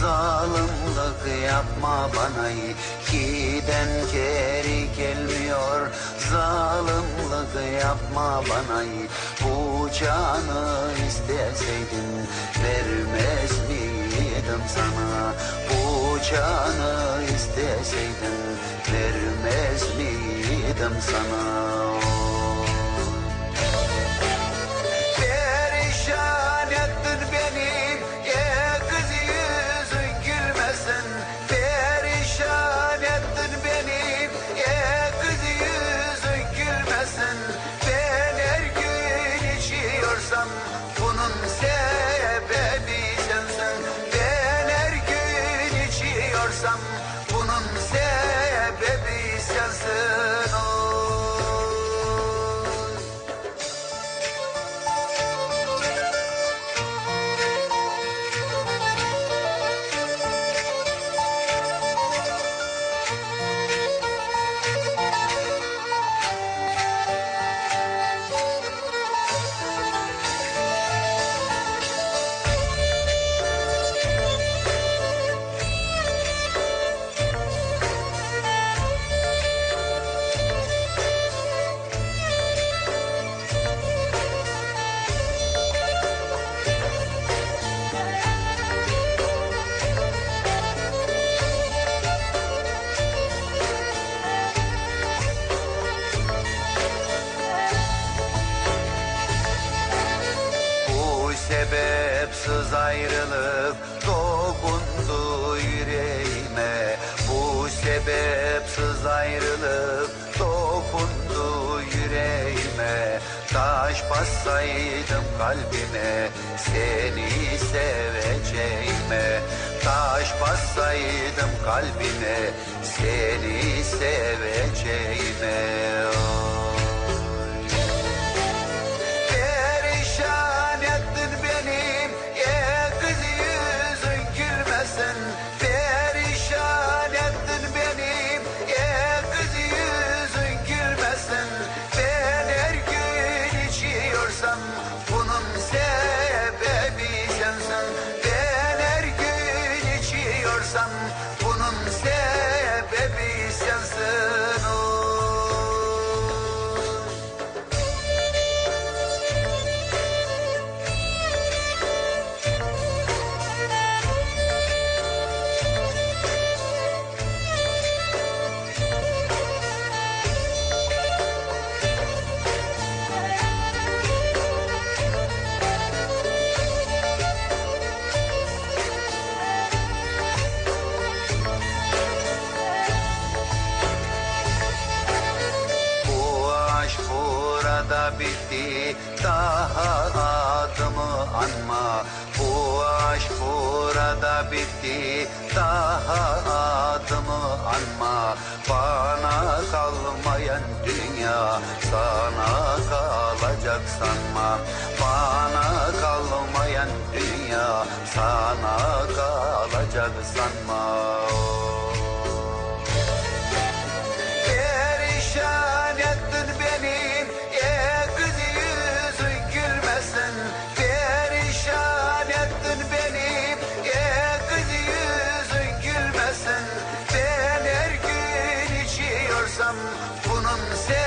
Zalimlik yapma bana Giden geri gelmiyor. Zalimlik yapma bana Bu canı isteseydin Vermez miydim sana? Bu canı isteseydin Vermez miydim sana sebepsiz ayrılık dokundu yüreğime. Bu sebepsiz ayrılık dokundu yüreğime. Taş bassaydım kalbime seni seveceğime. Taş bassaydım kalbime seni seveceğime içiyorsam Bunun sebebi burada bitti. Daha adımı anma. Bu aşk burada bitti. Daha adımı anma. Bana kalmayan dünya Sana kalacak sanma. Bana kalmayan dünya Sana kalacak sanma I'm the same.